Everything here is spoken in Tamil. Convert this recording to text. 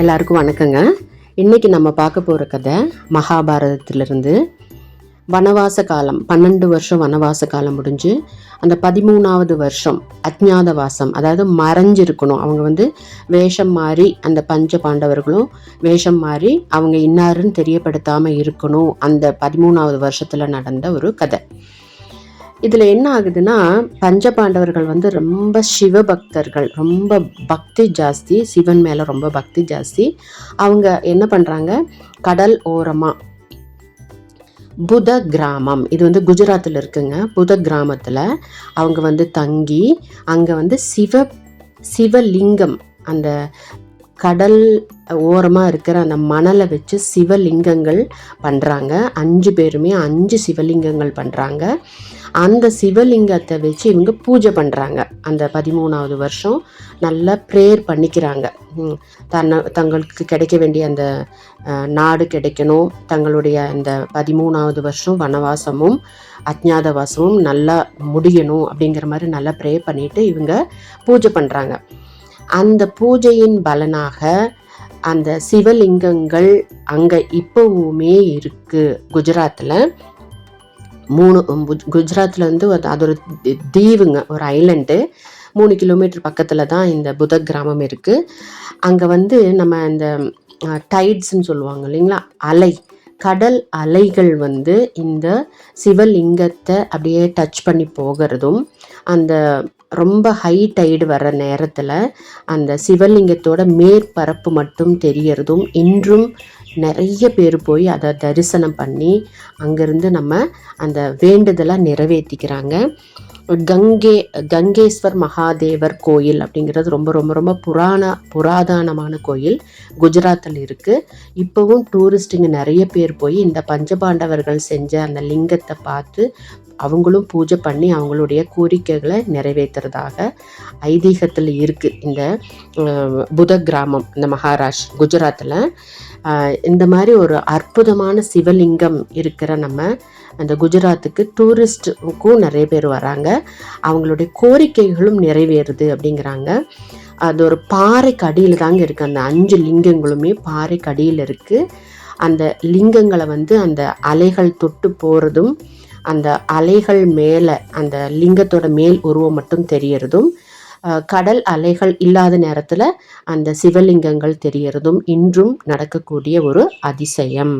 எல்லாருக்கும் வணக்கங்க. இன்றைக்கி நம்ம பார்க்க போகிற கதை மகாபாரதத்திலிருந்து வனவாச காலம் பன்னெண்டு வருஷம் வனவாச காலம் முடிஞ்சு அந்த பதிமூணாவது வருஷம் அஜ்ஞாத வாசம் அதாவது மறைஞ்சிருக்கணும். அவங்க வந்து வேஷம் மாறி அந்த பஞ்ச பாண்டவர்களும் வேஷம் மாறி அவங்க இன்னாருன்னு தெரியப்படுத்தாமல் இருக்கணும். அந்த பதிமூணாவது வருஷத்தில் நடந்த ஒரு கதை. இதில் என்ன ஆகுதுன்னா பஞ்ச பாண்டவர்கள் வந்து ரொம்ப சிவ பக்தர்கள் ரொம்ப பக்தி ஜாஸ்தி சிவன் மேலே ரொம்ப பக்தி ஜாஸ்தி. அவங்க என்ன பண்ணுறாங்க கடல் ஓரமாக புத கிராமம் இது வந்து குஜராத்தில் இருக்குங்க புத கிராமத்தில் அவங்க வந்து தங்கி அங்கே வந்து சிவ சிவலிங்கம் அந்த கடல் ஓரமாக இருக்கிற அந்த மணலை வச்சு சிவலிங்கங்கள் பண்ணுறாங்க அஞ்சு பேருமே அஞ்சு சிவலிங்கங்கள் பண்ணுறாங்க அந்த சிவலிங்கத்தை வச்சு இவங்க பூஜை பண்ணுறாங்க அந்த பதிமூணாவது வருஷம் நல்லா ப்ரேயர் பண்ணிக்கிறாங்க. தன்னை தங்களுக்கு கிடைக்க வேண்டிய அந்த நாடு கிடைக்கணும். தங்களுடைய அந்த பதிமூணாவது வருஷம் வனவாசமும் அஜ்ஞாதவாசமும் நல்லா முடியணும் அப்படிங்கிற மாதிரி நல்லா ப்ரே பண்ணிவிட்டு இவங்க பூஜை பண்ணுறாங்க அந்த பூஜையின் பலனாக அந்த சிவலிங்கங்கள் அங்கே இப்போவுமே இருக்குது குஜராத்தில் மூணு குஜராத்தில் வந்து அது அது ஒரு தீவுங்க ஒரு ஐலண்டு மூணு கிலோமீட்டர் பக்கத்தில் தான் இந்த புத கிராமம் இருக்குது அங்கே வந்து நம்ம இந்த டைட்ஸ்ன்னு சொல்லுவாங்க இல்லைங்களா? அலை கடல் அலைகள் வந்து இந்த சிவலிங்கத்தை அப்படியே டச் பண்ணி போகிறதும் அந்த ரொம்ப ஹை டைடு வர நேரத்தில் அந்த சிவலிங்கத்தோட மேற்பரப்பு மட்டும் தெரியறதும் இன்றும் நிறைய பேர் போய் அதை தரிசனம் பண்ணி அங்கேருந்து நம்ம அந்த வேண்டுதலை நிறைவேற்றிக்கிறாங்க கங்கே கங்கேஸ்வர் மகாதேவர் கோயில் அப்படிங்கிறது ரொம்ப ரொம்ப ரொம்ப புராண புராதனமான கோயில் குஜராத்தில் இருக்குது இப்போவும் டூரிஸ்ட்டுங்க நிறைய பேர் போய் இந்த பஞ்சபாண்டவர்கள் செஞ்ச அந்த லிங்கத்தை பார்த்து அவங்களும் பூஜை பண்ணி அவங்களுடைய கோரிக்கைகளை நிறைவேற்றுறதாக ஐதீகத்தில் இருக்குது இந்த புத கிராமம் இந்த மகாராஷ்டிர குஜராத்தில். இந்த மாதிரி ஒரு அற்புதமான சிவலிங்கம் இருக்கிற நம்ம அந்த குஜராத்துக்கு டூரிஸ்ட்டுக்கும் நிறைய பேர் வராங்க. அவங்களுடைய கோரிக்கைகளும் நிறைவேறுது அப்படிங்கிறாங்க. அது ஒரு பாறைக்கு அடியில் தாங்க இருக்குது அந்த அஞ்சு லிங்கங்களுமே பாறைக்கு அடியில் இருக்குது அந்த லிங்கங்களை வந்து அந்த அலைகள் தொட்டு போகிறதும் அந்த அலைகள் மேலே அந்த லிங்கத்தோட மேல் உருவம் மட்டும் தெரியறதும் கடல் அலைகள் இல்லாத நேரத்தில் அந்த சிவலிங்கங்கள் தெரியறதும் இன்றும் நடக்கக்கூடிய ஒரு அதிசயம்.